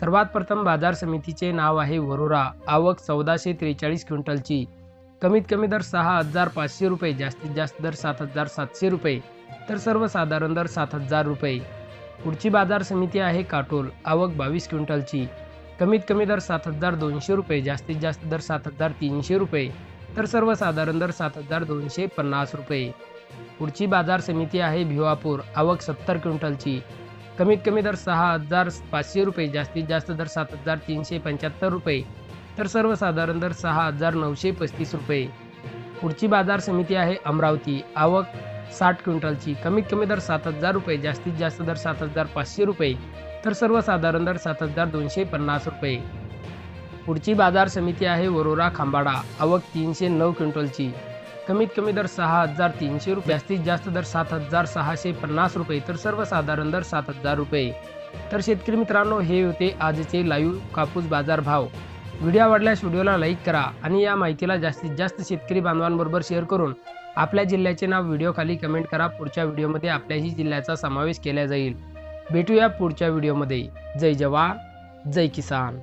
सर्वात प्रथम बाजार समितीचे नाव आहे वरोरा. आवक चौदाशे त्रेचाळीस क्विंटलची. कमीत कमी दर सहा हजार पाचशे रुपये जास्तीत जास्त दर सात हजार सातशे रुपये तर सर्वसाधारण दर सात हजार रुपये. पुढची बाजार समिती आहे काटोल. आवक बावीस क्विंटलची. कमीत कमी दर सात हजार दोनशे रुपये जास्तीत जास्त दर सात हजार तीनशे रुपये तर सर्वसाधारण दर सात हजार दोनशे पन्नास रुपये. पुढची बाजार समिती आहे भिवापूर. आवक सत्तर क्विंटलची. कमीत कमी दर सहा हजार पाचशे रुपये जास्तीत जास्त दर सात हजार तीनशे पंच्याहत्तर रुपये. तर सर्वसाधारण दर सहा हजार नऊशे पस्तीस रुपये. पुढची बाजार समिती आहे अमरावती. आवक साठ क्विंटलची. कमीत कमी दर सात हजार रुपये जास्तीत जास्त दर सात हजार पाचशे रुपये. तर सर्वसाधारण दर सात हजार दोनशे पन्नास रुपये. पुढची बाजार समिती आहे वरोरा खांबाडा. आवक तीनशे नऊ क्विंटलची. कमीत कमी दर सहा हजार तीनशे रुपये जास्तीत जास्त दर सात हजार सहाशे पन्नास रुपये तर सर्वसाधारण दर सात हजार रुपये. तर शेतकरी मित्रांनो हे होते आजचे लाईव्ह कापूस बाजार भाव व्हिडिओ आवडल्यास व्हिडिओला लाईक करा आणि या माहितीला जास्तीत जास्त शेतकरी बांधवांबरोबर शेअर करून आपल्या जिल्ह्याचे नाव व्हिडिओखाली कमेंट करा. पुढच्या व्हिडिओमध्ये आपल्याही जिल्ह्याचा समावेश केला जाईल. भेटूया पुढच्या व्हिडिओमध्ये. जय जवान जय किसान.